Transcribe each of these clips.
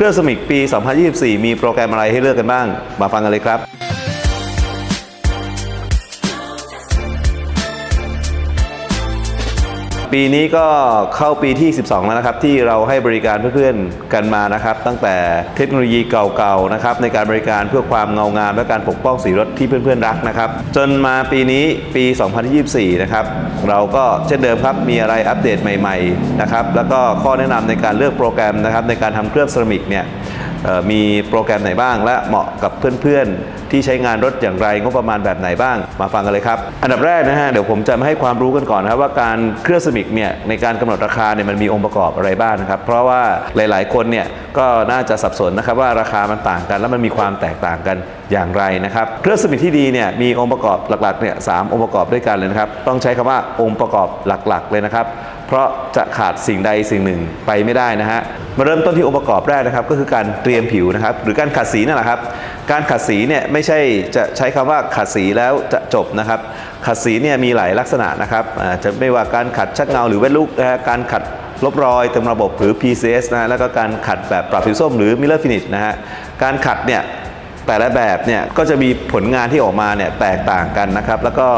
เครื่องสมิกปี 2024 มีโปรแกรมอะไรให้เลือกกันบ้าง มาฟังกันเลยครับ ปีนี้ก็เข้าปีที่ 12 แล้วนะครับ ที่เราให้บริการเพื่อนๆกันมานะครับ ตั้งแต่เทคโนโลยีเก่าๆนะครับในการบริการเพื่อความเงางาม และการปกป้องสีรถที่เพื่อนๆรักนะครับ จนมาปีนี้ปี 2024 นะครับ เราก็เช่นเดิมครับมีอะไรอัปเดตใหม่ ๆ นะครับ แล้วก็ข้อแนะนำในการเลือกโปรแกรมนะครับในการทำเครื่องเซรามิกเนี่ย มีโปรแกรมไหนบ้าง และเหมาะกับเพื่อนๆ ที่ใช้งานรถอย่างไรงบประมาณแบบไหนบ้าง มาฟังกันเลยครับ อันดับแรกนะฮะเดี๋ยวผมจะมาให้ความรู้กันก่อนนะครับว่าการเครื่องสมิกเนี่ยในการกำหนดราคาเนี่ยมันมีองค์ประกอบอะไรบ้างนะครับเพราะว่าหลายๆ คนเนี่ยก็น่าจะสับสนนะครับว่าราคามันต่างกัน แล้วมันมีความแตกต่างกันอย่างไรนะครับเครื่องสมิกที่ดีเนี่ยมีองค์ประกอบหลักๆเนี่ยสามองค์ประกอบด้วยกันเลยนะครับต้องใช้คำว่าองค์ประกอบหลักๆเลยนะครับ เพราะจะขาดสิ่งใดสิ่งหนึ่งไปไม่ได้นะฮะมาเริ่มต้นที่องค์ประกอบแรกนะครับ ก็คือการเตรียมผิวนะครับ หรือการขัดสีนั่นแหละครับ การขัดสีเนี่ยไม่ใช่จะใช้คำว่าขัดสีแล้วจะจบนะครับ ขัดสีเนี่ยมีหลายลักษณะนะครับอ่าจะไม่ว่าการขัดชักเงาหรือเวทลุกนะฮะการขัดลบรอยเต็มระบบหรือ PCS นะแล้วก็การขัดแบบปรับผิวส้มหรือ Miller Finish นะฮะการขัดเนี่ย แต่ละแบบเนี่ยก็จะมีผลงานที่ออกมาเนี่ยแตกต่างกันนะครับ แล้วก็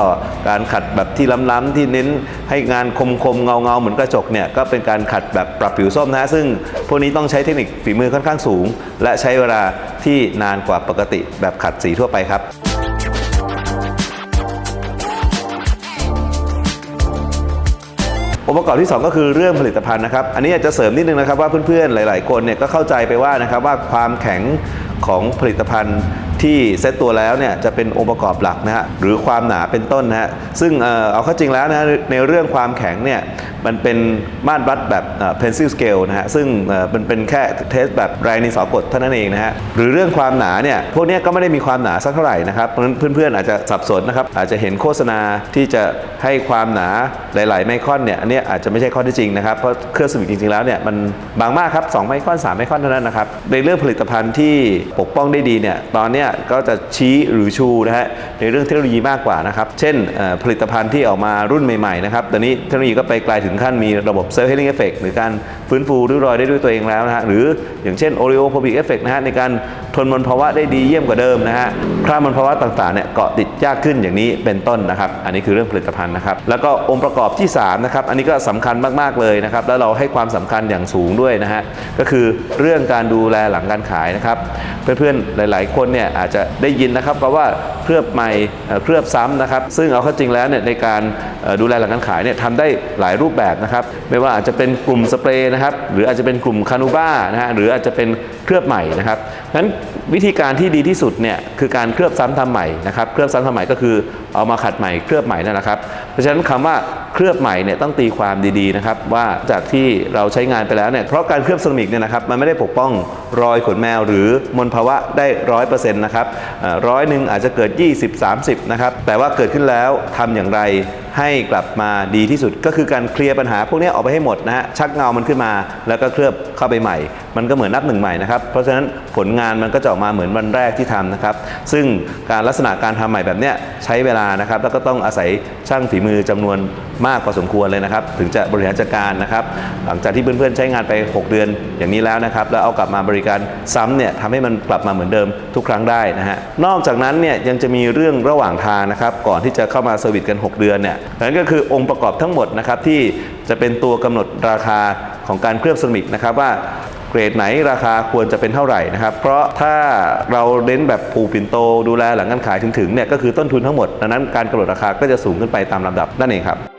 การขัดแบบที่ล้ำๆที่เน้นให้งานคมๆเงาๆเหมือนกระจกเนี่ยก็เป็นการขัดแบบปรับผิวส้มนะซึ่งพวกนี้ต้องใช้เทคนิคฝีมือค่อนข้างสูง และใช้เวลาที่นานกว่าปกติแบบขัดสีทั่วไปครับองค์ประกอบที่ 2 ก็คือเรื่องผลิตภัณฑ์นะครับ อันนี้อยากจะเสริมนิดนึงนะครับว่าเพื่อนๆ หลาย ๆ คนเนี่ยก็เข้าใจไปว่านะครับว่าความแข็ง ของผลิตภัณฑ์ ที่เซตตัวแล้วเนี่ยจะเป็นองค์ประกอบหลักนะฮะหรือความหนาเป็นต้นนะฮะซึ่งเอาเข้าจริงแล้วนะในเรื่องความแข็งเนี่ยมันเป็นมาตรวัดแบบ pencil scale นะฮะซึ่งมันเป็นแค่เทสแบบแรงในสอกดเท่านั้นเองนะฮะหรือเรื่องความหนาเนี่ยพวกนี้ก็ไม่ได้มีความหนาสักเท่าไหร่นะครับเพราะฉะนั้นเพื่อนๆอาจจะสับสนนะครับอาจจะเห็นโฆษณาที่จะให้ความหนาหลาย ๆ ไมครอนเนี่ยอันนี้อาจจะไม่ใช่ข้อที่จริงนะครับเพราะเครื่องสมิกจริง ๆ แล้วเนี่ยมันบางมากครับ2ไมครอน3ไมครอนเท่านั้นนะครับในเรื่องผลิตภัณฑ์ที่ปกป้องได้ดีเนี่ยตอนเนี้ยก็จะชี้หรือชูนะฮะในเรื่องเทคโนโลยีมากกว่านะครับ เช่นผลิตภัณฑ์ที่ออกมารุ่นใหม่ๆนะครับตอนนี้เทคโนโลยีก็ไปไกลถึงขั้นมีระบบเซลล์เฮลิ่งเอฟเฟกหรือการฟื้นฟูริ้วรอยได้ด้วยตัวเองแล้วนะฮะหรืออย่างเช่นโอริโอโพบิกเอฟเฟกนะฮะในการทนมลภาวะได้ดีเยี่ยมกว่าเดิมนะฮะคราบมลภาวะต่างๆเนี่ยเกาะติดยากขึ้นอย่างนี้เป็นต้นนะครับ อันนี้คือเรื่องผลิตภัณฑ์นะครับ แล้วก็องค์ประกอบที่3นะครับอันนี้ก็สำคัญมากๆเลยนะครับแล้วเราให้ความสำคัญอย่างสูงด้วยนะฮะก็คือเรื่องการดูแลหลังการขายนะครับ เพื่อนๆหลาย ๆ คนเนี่ยอาจจะได้ยินนะครับเพราะว่าเคลือบใหม่เคลือบซ้ำนะครับ ซึ่งเอาเข้าจริงแล้วเนี่ยในการดูแลหลังการขายเนี่ยทำได้หลายรูปแบบนะครับ ไม่ว่าอาจจะเป็นกลุ่มสเปรย์นะครับ หรืออาจจะเป็นกลุ่มคานูบ้านะฮะหรืออาจจะเป็นเคลือบใหม่นะครับนั้นวิธีการที่ดีที่สุดเนี่ยคือการเคลือบซ้ำทำใหม่นะครับ เคลือบซ้ำทำใหม่ก็คือเอามาขัดใหม่เคลือบใหม่นั่นแหละครับเพราะฉะนั้นคำว่าเคลือบใหม่เนี่ยต้องตีความดีๆนะครับว่าจากที่เราใช้งานไปแล้วเนี่ยเพราะการเคลือบเซรามิกเนี่ยนะครับมันไม่ได้ปกป้องรอยขนแมวหรือมลภาวะได้ร้อยเปอร์เซ็นต์นะครับร้อยหนึ่งอาจจะเกิด 20-30นะครับแต่ว่าเกิดขึ้นแล้วทำอย่างไร ให้กลับมาดีที่สุด ก็คือการเคลียร์ปัญหาพวกนี้ออกไปให้หมดนะฮะชักเงามันขึ้นมาแล้วก็เคลือบเข้าไปใหม่ มันก็เหมือนนับหนึ่งใหม่นะครับ เพราะฉะนั้นผลงานมันก็จะออกมาเหมือนวันแรกที่ทำนะครับ ซึ่งการลักษณะการทำใหม่แบบเนี้ยใช้เวลานะครับ แล้วก็ต้องอาศัยช่างฝีมือจำนวนมากพอสมควรเลยนะครับ ถึงจะบริหารจัดการนะครับ หลังจากที่เพื่อนๆใช้งานไป 6 เดือนอย่างนี้แล้วนะครับ แล้วเอากลับมาบริการซ้ำเนี่ยทำให้มันกลับมาเหมือนเดิมทุกครั้งได้นะฮะนอกจากนั้นเนี่ยยังจะมีเรื่องระหว่างทางนะครับ ก่อนที่จะเข้ามาเซอร์วิสกัน 6 เดือนเนี่ยนั้นก็คือองค์ประกอบทั้งหมดนะครับที่จะเป็นตัวกำหนดราคาของการเคลือบเซรามิกนะครับว่าเกรดไหนราคาควรจะเป็นเท่าไหร่นะครับ เพราะถ้าเราเน้นแบบผูกปิ่นโตดูแลหลังการขายถึงๆเนี่ยก็คือต้นทุนทั้งหมดดังนั้นการกำหนดราคาก็จะสูงขึ้นไปตามลำดับนั่นเองครับ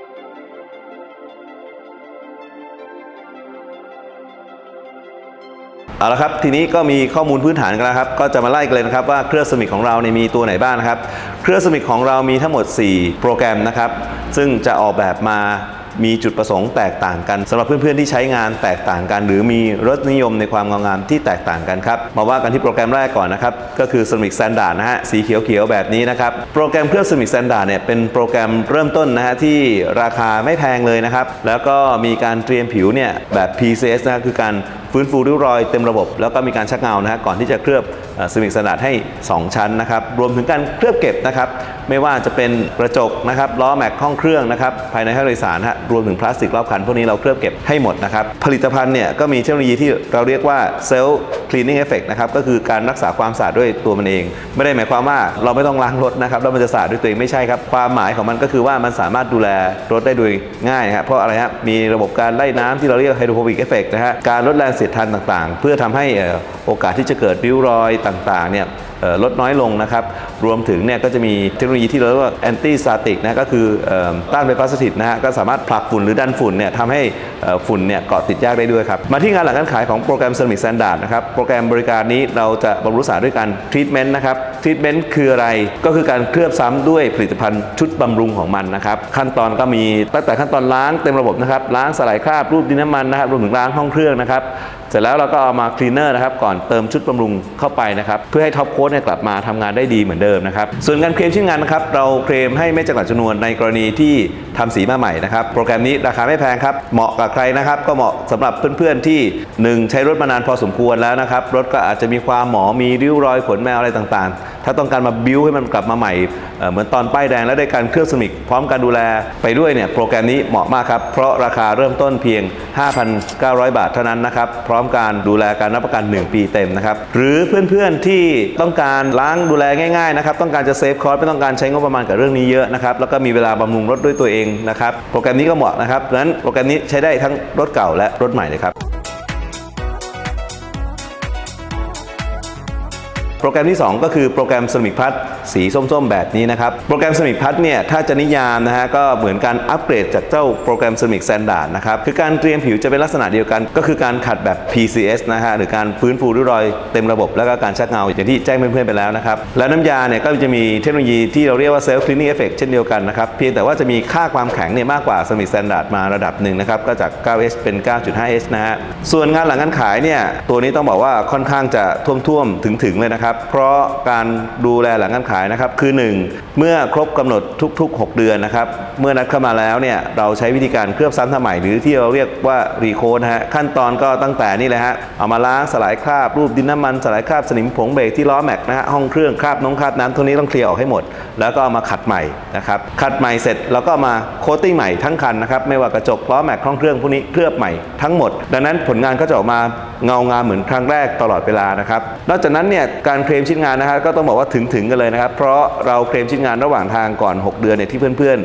เอาละครับทีนี้ก็มีข้อมูลพื้นฐานกันแล้วครับก็จะมาไล่กันเลยนะครับว่าเครือสมิกของเราเนี่ยมีตัวไหนบ้างนะครับ เครือสมิกของเรามีทั้งหมด 4 โปรแกรมนะครับ ซึ่งจะออกแบบมามีจุดประสงค์แตกต่างกันสำหรับเพื่อนๆที่ใช้งานแตกต่างกัน หรือมีรสนิยมในความงามงามที่แตกต่างกันครับมาว่ากันที่โปรแกรมแรกก่อนนะครับก็คือ Ceramic Standard นะฮะสีเขียวๆแบบนี้นะครับโปรแกรมเครื่อง Ceramic Standard เนี่ยเป็นโปรแกรมเริ่มต้นนะฮะที่ราคาไม่แพงเลยนะครับแล้วก็มีการเตรียมผิวเนี่ยแบบ PCS นะคือการ ฟื้นฟูริ้วรอยเต็มระบบ แล้วก็มีการชักเงานะฮะก่อนที่จะเคลือบสมิกสนาดให้ 2 ชั้นนะครับรวมถึงการเคลือบเก็บนะครับไม่ว่าจะเป็นกระจกนะครับล้อแม็กห้องเครื่องนะครับภายในห้องโดยสารฮะรวมถึงพลาสติกรอบคันพวกนี้เราเคลือบเก็บให้หมดนะครับผลิตภัณฑ์เนี่ยก็มีเทคโนโลยีที่เราเรียกว่าเซลล์คลีนนิ่งเอฟเฟกนะครับก็คือการรักษาความสะอาดด้วยตัวมันเอง ไม่ได้หมายความว่าเราไม่ต้องล้างรถนะครับแล้วมันจะสะอาดด้วยตัวเองไม่ใช่ครับความหมายของมันก็คือว่ามันสามารถดูแลรถได้โดยง่ายนะครับเพราะอะไรฮะมีระบบการไล่น้ำที่เราเรียกไฮโดรโฟบิกเอฟเฟกนะฮะการลดแรงเสียดทานต่างๆ เพื่อทำให้เอ่อโอกาสที่จะเกิดริ้วรอยต่างๆเนี่ยลดน้อยลงนะครับ รวมถึงเนี่ยก็จะมีเทคโนโลยีที่เรียกว่าแอนตี้สตาติกนะก็คืออต้านไฟฟ้าสถิตนะฮะก็สามารถผลักฝุ่นหรือดันฝุ่นเนี่ยทำให้ฝุ่นเนี่ยเกาะติดยากได้ด้วยครับ มาที่งานหลังการขายของโปรแกรม Ceramic Standard นะครับโปรแกรมบริการนี้เราจะบำรุงรักษาด้วยการทรีทเมนต์นะครับทรีทเมนต์คืออะไรก็คือการเคลือบซ้ำด้วยผลิตภัณฑ์ชุดบำรุงของมันนะครับ ขั้นตอนก็มีตั้งแต่ขั้นตอนล้างเต็มระบบนะครับล้างสลายคราบรูปดินน้ำมันนะครับรวมถึงล้างห้องเครื่องนะครับ สร็จแล้วเราก็เอามาคลีนเนอร์นะครับก่อนเติมชุดบำรุงเข้าไปนะครับเพื่อให้ท็อปโค้ดเนี่ยกลับมาทำงานได้ดีเหมือนเดิมนะครับส่วนการเคลมชิ้นงานนะครับเราเคลมให้ไม่จำกัดจำนวนในกรณีที่ทำสีมาใหม่นะครับ โปรแกรมนี้ราคาไม่แพงครับ เหมาะกับใครนะครับ ก็เหมาะสำหรับเพื่อนๆที่หนึ่งใช้รถมานานพอสมควรแล้วนะครับ รถก็อาจจะมีความหมอมีริ้วรอยขนแมวอะไรต่างๆ ถ้าต้องการมาบิ้วให้มันกลับมาใหม่เเหมือนตอนป้ายแดงแล้วได้การเคลือบสมิกพร้อมการดูแลไปด้วยเนี่ยโปรแกรมนี้เหมาะมากครับ เพราะราคาเริ่มต้นเพียง 5,900 บาทเท่านั้นนะครับ พร้อมการดูแลการรับประกัน 1 ปีเต็มนะครับ หรือเพื่อนๆที่ต้องการล้างดูแลง่ายๆนะครับ ต้องการจะเซฟคอร์สไม่ต้องการใช้งบประมาณกับเรื่องนี้เยอะนะครับ แล้วก็มีเวลาบำรุงรถด้วยตัวเองนะครับ โปรแกรมนี้ก็เหมาะนะครับดังนั้นโปรแกรมนี้ใช้ได้ทั้งรถเก่าและรถใหม่เลยครับ โปรแกรมที่ 2 ก็คือโปรแกรมสมิกพัทสีส้มๆ แบบนี้นะครับ โปรแกรมสมิกพัทเนี่ยถ้าจะนิยามนะฮะก็เหมือนการอัปเกรดจากเจ้าโปรแกรมสมิกแซนดาร์ดนะครับ คือการเตรียมผิวจะเป็นลักษณะเดียวกัน ก็คือการขัดแบบ PCS นะฮะหรือการฟื้นฟูริ้วรอยเต็มระบบ แล้วก็การชักเงาอย่างที่แจ้งเพื่อนๆไปแล้วนะครับ และน้ำยาเนี่ยก็จะมีเทคโนโลยีที่เราเรียกว่าเซลฟ์คลีนนิ่งเอฟเฟกเช่นเดียวกันนะครับเพียงแต่ว่าจะมีค่าความแข็งเนี่ยมากกว่าสมิกแซนดาร์ดมาระดับหนึ่งนะครับก็จาก 9H เป็น 9.5H นะฮะส่วนงานหลังการขายเนี่ยตัวนี้ต้องบอกว่าค่อนข้างจะท่วมๆถึงๆเลยนะครับเพราะการดูแลหลังการขายนะครับคือ 1 เมื่อครบกำหนดทุก ๆ 6 เดือนนะครับเมื่อนัดเข้ามาแล้วเนี่ยเราใช้วิธีการเคลือบซ้ำทำใหม่หรือที่เราเรียกว่ารีโคดนะฮะขั้นตอนก็ตั้งแต่นี่เลยฮะเอามาล้างสลายคราบรูปดินน้ำมันสลายคราบสนิมผงเบรกที่ล้อแม็กนะฮะห้องเครื่องคราบน้องคราบน้ำทุกนี้ต้องเคลียร์ออกให้หมด แล้วก็เอามาขัดใหม่นะครับขัดใหม่เสร็จแล้วก็มาโคตติ้งใหม่ทั้งคันนะครับไม่ว่ากระจกล้อแม็กห้องเครื่องพวกนี้เคลือบใหม่ทั้งหมด ดังนั้นผลงานก็จะออกมาเงางามเหมือนครั้งแรกตลอดเวลานะครับนอกจากนั้นเนี่ยการเคลมชิ้นงานนะครับก็ต้องบอกว่าถึงถึงกันเลยนะครับ เพราะเราเคลมชิ้นงานระหว่างทางก่อน 6 เดือนเนี่ยที่เพื่อน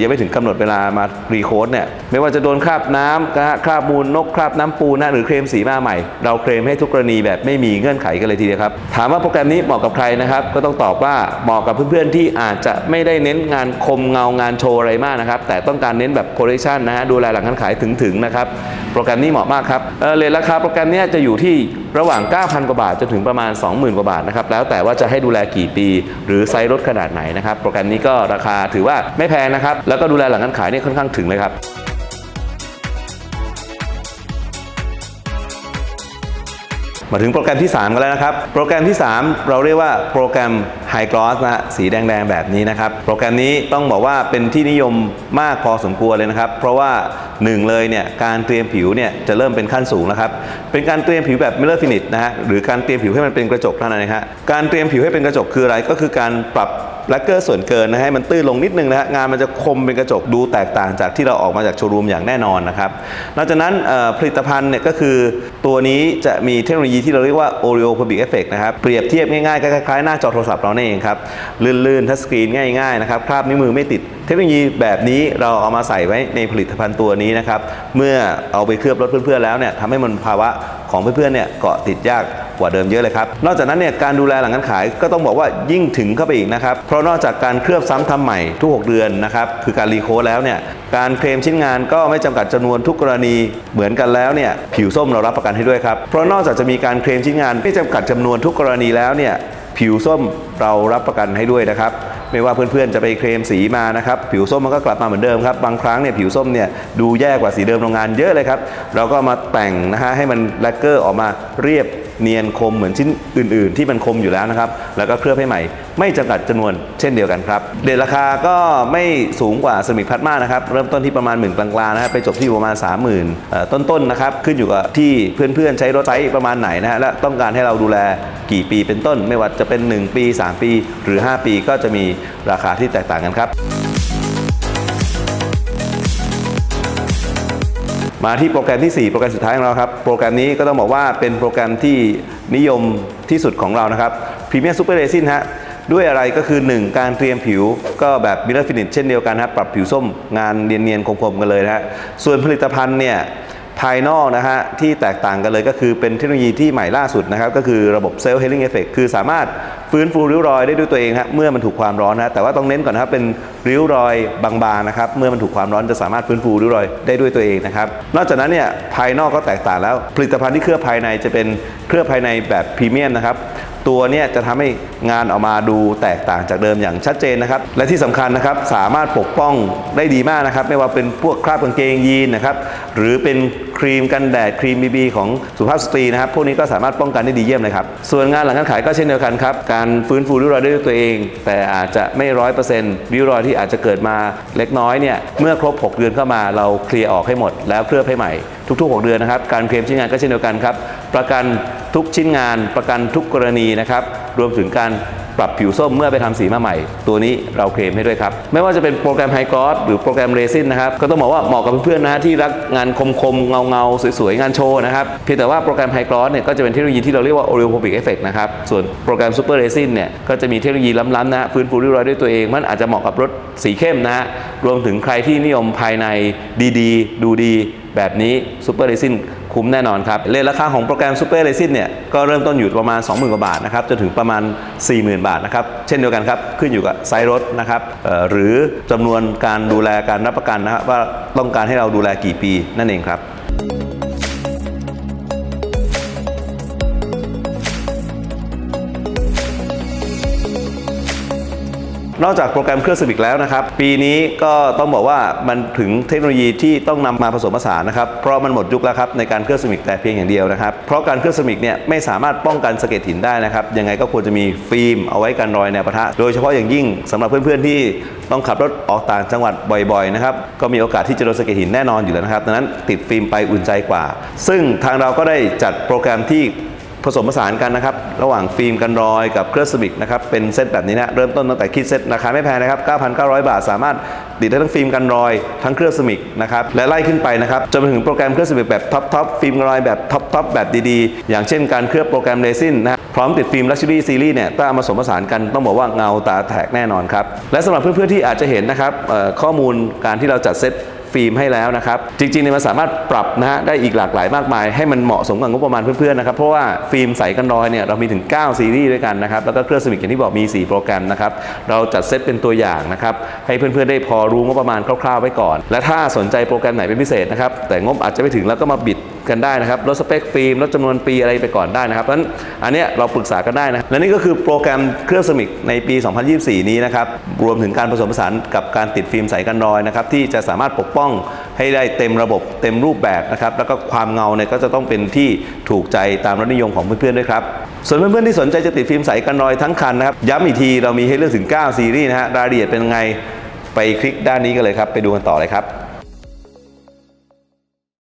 ยังไม่ถึงกำหนดเวลามารีโคดเนี่ยไม่ว่าจะโดนคราบน้ำคราบมูลนกคราบน้ำปูนะหรือเคลมสีมาใหม่ เราเคลมให้ทุกกรณีแบบไม่มีเงื่อนไขกันเลยทีเดียวครับ ถามว่าโปรแกรมนี้เหมาะกับใครนะครับ ก็ต้องตอบว่าเหมาะกับเพื่อนๆที่อาจจะไม่ได้เน้นงานคมเงางานโชว์อะไรมากนะครับ แต่ต้องการเน้นแบบโคเรชันนะฮะดูแลหลังการขายถึงๆนะครับโปรแกรมนี้เหมาะมากครับเออเลทราคาโปรแกรมนี้จะอยู่ที่ระหว่าง 9,000 กว่าบาทจนถึงประมาณ 20,000 กว่าบาทนะครับแล้วแต่ว่าจะให้ดูแลกี่ปี หรือไซส์รถขนาดไหนนะครับโปรแกรมนี้ก็ราคาถือว่าไม่แพงนะครับแล้วก็ดูแลหลังการขายเนี่ยค่อนข้างถึงเลยครับมาถึงโปรแกรมที่ 3 กันแล้วนะครับ โปรแกรมที่ 3 เราเรียกว่าโปรแกรม High Gloss นะสีแดงๆแบบนี้นะครับ โปรแกรมนี้ต้องบอกว่าเป็นที่นิยมมากพอสมควรเลยนะครับ เพราะว่า 1 เลยเนี่ยการเตรียมผิวเนี่ยจะเริ่มเป็นขั้นสูงแล้วครับ เป็นการเตรียมผิวแบบ Mirror Finish นะฮะหรือการเตรียมผิวให้มันเป็นกระจกเท่านั้นนะฮะการเตรียมผิวให้เป็นกระจกคืออะไรก็คือการปรับ แลกเกอร์ส่วนเกินนะให้มันตื้นลงนิดนึงนะฮะงานมันจะคมเป็นกระจกดูแตกต่างจากที่เราออกมาจากโชว์รูมอย่างแน่นอนนะครับนอกจากนั้นผลิตภัณฑ์เนี่ยก็คือตัวนี้จะมีเทคโนโลยีที่เราเรียกว่า Oreo Public Effect นะครับเปรียบเทียบง่ายๆคล้ายๆหน้าจอโทรศัพท์เราเนี่เองครับลื่นๆทัชสกรีนง่ายๆนะครับคราบนิ้วมือไม่ติด ทคโนโลยีแบบนี้เราเอามาใส่ไว้ในผลิตภัณฑ์ตัวนี้นะครับ เมื่อเอาไปเคลือบรถเพื่อนๆแล้วเนี่ยทำให้มันภาวะของเพื่อนๆเนี่ยเกาะติดยากกว่าเดิมเยอะเลยครับ นอกจากนั้นเนี่ยการดูแลหลังการขายก็ต้องบอกว่ายิ่งถึงเข้าไปอีกนะครับ เพราะนอกจากการเคลือบซ้ำทำใหม่ทุก 6 เดือนนะครับ คือการรีโคดแล้วเนี่ย การเคลมชิ้นงานก็ไม่จำกัดจำนวนทุกกรณีเหมือนกันแล้วเนี่ยผิวส้มเรารับประกันให้ด้วยครับ เพราะนอกจากจะมีการเคลมชิ้นงานไม่จำกัดจำนวนทุกกรณีแล้วเนี่ยผิวส้มเรารับประกันให้ด้วยนะครับ ไม่ว่าเพื่อนๆจะไปเคลมสีมานะครับผิวส้มมันก็กลับมาเหมือนเดิมครับบางครั้งเนี่ยผิวส้มเนี่ยดูแย่กว่าสีเดิมโรงงานเยอะเลยครับเราก็มาแต่งนะฮะให้มันแลกเกอร์ออกมาเรียบ เนียนคมเหมือนชิ้นอื่น ๆ ที่มันคมอยู่แล้วนะครับ แล้วก็เคลือบให้ใหม่ ไม่จำกัดจำนวนเช่นเดียวกันครับ เดทราคาก็ไม่สูงกว่าเซรามิกพัดมากนะครับ เริ่มต้นที่ประมาณหมื่นกลางๆนะครับไปจบที่ประมาณ 30,000 ต้น ๆ นะครับ ขึ้นอยู่กับที่เพื่อน ๆ ใช้รถไซส์ประมาณไหนนะฮะและต้องการให้เราดูแลกี่ปีเป็นต้น ไม่ว่าจะเป็น 1 ปี 3 ปี หรือ 5 ปีก็จะมีราคาที่แตกต่างกันครับ มาที่โปรแกรมที่ 4 โปรแกรมสุดท้ายของเราครับ โปรแกรมนี้ก็ต้องบอกว่าเป็นโปรแกรมที่นิยมที่สุดของเรานะครับ Premium Super Resin ฮะด้วยอะไรก็คือ 1 การเตรียมผิวก็แบบมิลเลอร์ฟินิชเช่นเดียวกันครับปรับผิวส้มงานเนียนๆคมๆกันเลยนะฮะส่วนผลิตภัณฑ์เนี่ย ภายนอกนะฮะที่แตกต่างกันเลยก็คือเป็นเทคโนโลยีที่ใหม่ล่าสุดนะครับก็คือระบบเซลล์เฮลิ่งเอฟเฟกคือสามารถฟื้นฟูริ้วรอยได้ด้วยตัวเองฮะเมื่อมันถูกความร้อนนะแต่ว่าต้องเน้นก่อนนะครับเป็นริ้วรอยบางๆนะครับเมื่อมันถูกความร้อนจะสามารถฟื้นฟูริ้วรอยได้ด้วยตัวเองนะครับนอกจากนั้นเนี่ยภายนอกก็แตกต่างแล้ว ผลิตภัณฑ์ที่เคลือบภายในจะเป็นเคลือบภายในแบบพรีเมียมนะครับ ตัวเนี่ยจะทำให้งานออกมาดูแตกต่างจากเดิมอย่างชัดเจนนะครับ และที่สำคัญนะครับสามารถปกป้องได้ดีมากนะครับ ไม่ว่าเป็นพวกคราบกางเกงยีนนะครับหรือเป็นครีมกันแดดครีมบีบีของสุภาพสตรีนะครับพวกนี้ก็สามารถป้องกันได้ดีเยี่ยมเลยครับ ส่วนงานหลังการขายก็เช่นเดียวกันครับ การฟื้นฟูริ้วรอยด้วยตัวเอง แต่อาจจะไม่ร้อยเปอร์เซ็นต์ริ้วรอยที่อาจจะเกิดมาเล็กน้อยเนี่ยเมื่อครบ 6 เดือนเข้ามาเราเคลียร์ออกให้หมด แล้วเคลือบให้ใหม่ทุกๆ 6 เดือนนะครับการเคลมชิ้นงานก็เช่นเดียวกันครับ ประกันทุกชิ้นงาน ประกันทุกกรณีนะครับ รวมถึงการปรับผิวส้มเมื่อไปทำสีมาใหม่ ตัวนี้เราเคลมให้ด้วยครับ ไม่ว่าจะเป็นโปรแกรมไฮกรอสหรือโปรแกรมเรซินนะครับ ก็ต้องบอกว่าเหมาะกับเพื่อนๆนะฮะที่รักงานคมๆ เงาๆ สวยๆ งานโชว์นะครับ เพียงแต่ว่าโปรแกรมไฮกรอสเนี่ยก็จะเป็นเทคโนโลยีที่เราเรียกว่า Oleopopic Effect นะครับ ส่วนโปรแกรม Super Resin เนี่ยก็จะมีเทคโนโลยีล้ำๆนะฟื้นฟูริ้วรอยด้วยตัวเอง มันอาจจะเหมาะกับรถสีเข้มนะฮะรวมถึงใครที่นิยมภายในดีๆ ดูดี แบบนี้ Super Resin คุ้มแน่นอนครับเลทราคาของโปรแกรม Super Resin เนี่ยก็เริ่มต้นอยู่ประมาณ 20,000 กว่าบาทนะครับจนถึงประมาณ 40,000 บาทนะครับเช่นเดียวกันครับขึ้นอยู่กับไซส์รถนะครับหรือจำนวนการดูแลการรับประกันนะครับว่าต้องการให้เราดูแลกี่ปีนั่นเองครับ นอกจากโปรแกรมเครื่องสมิกแล้วนะครับ ปีนี้ก็ต้องบอกว่ามันถึงเทคโนโลยีที่ต้องนำมาผสมผสานนะครับ เพราะมันหมดยุคแล้วครับในการเครื่องสมิกแต่เพียงอย่างเดียวนะครับ เพราะการเครื่องสมิกเนี่ยไม่สามารถป้องกันสะเก็ดหินได้นะครับ ยังไงก็ควรจะมีฟิล์มเอาไว้กันรอยแนวปะทะ โดยเฉพาะอย่างยิ่งสำหรับเพื่อนๆที่ต้องขับรถออกต่างจังหวัดบ่อยๆนะครับ ก็มีโอกาสที่จะโดนสะเก็ดหินแน่นอนอยู่แล้วนะครับ ดังนั้นติดฟิล์มไปอุ่นใจกว่า ซึ่งทางเราก็ได้จัดโปรแกรมที่ ผสมผสานกันนะครับ ระหว่างฟิล์มกันรอยกับเครื่องสมิกนะครับ เป็นเซตแบบนี้นะเริ่มต้นตั้งแต่คิดเซตราคาไม่แพงนะครับ 9,900 บาท สามารถติดได้ทั้งฟิล์มกันรอยทั้งเครื่องสมิกนะครับและไล่ขึ้นไปนะครับจนไปถึงโปรแกรมเครื่องสมิกแบบท็อปท็อปฟิล์มกันรอยแบบท็อปท็อปแบบดีๆ อย่างเช่นการเคลือบโปรแกรมเรซินนะพร้อมติดฟิล์ม Luxury Series เนี่ยถ้าเอามาผสมผสานกันต้องบอกว่าเงาตาแตกแน่นอนครับและสำหรับเพื่อนๆที่อาจจะเห็นนะครับข้อมูลการที่เราจัดเซต ฟิล์มให้แล้วนะครับ จริงๆเนี่ยมันสามารถปรับนะฮะได้อีกหลากหลายมากมาย ให้มันเหมาะสมกับงบประมาณเพื่อนๆนะครับเพราะว่าฟิล์มใสกันรอยเนี่ยเรามีถึง 9 ซีรีส์ด้วยกันนะครับแล้วก็เครื่องสมิกอย่างที่บอกมี 4 โปรแกรมนะครับเราจัดเซตเป็นตัวอย่างนะครับให้เพื่อนๆได้พอรู้งบประมาณคร่าวๆไว้ก่อน และถ้าสนใจโปรแกรมไหนเป็นพิเศษนะครับแต่งบอาจจะไม่ถึงแล้วก็มาบิดกันได้นะครับลดสเปคฟิล์มลดจำนวนปีอะไรไปก่อนได้นะครับเพราะฉะนั้นอันเนี้ยเราปรึกษากันได้นะและนี่ก็คือโปรแกรมเครื่องสมิกในปี 2024 นี้นะครับรวมถึงการผสมผสานกับการติดฟิล์มใสกันรอยนะครับที่จะสามารถปกป้องให้ได้เต็มระบบเต็มรูปแบบนะครับแล้วก็ความเงาเนี่ยก็จะต้องเป็นที่ถูกใจตามรสนิยมของเพื่อนๆด้วยครับส่วนเพื่อนๆที่สนใจจะติดฟิล์มใสกันรอยทั้งคันนะครับย้ำอีกทีเรามีให้เลือกถึง 9 ซีรีส์นะฮะรายละเอียดเป็นไงไปคลิกด้านนี้กันเลยครับไปดูกันต่อเลยครับ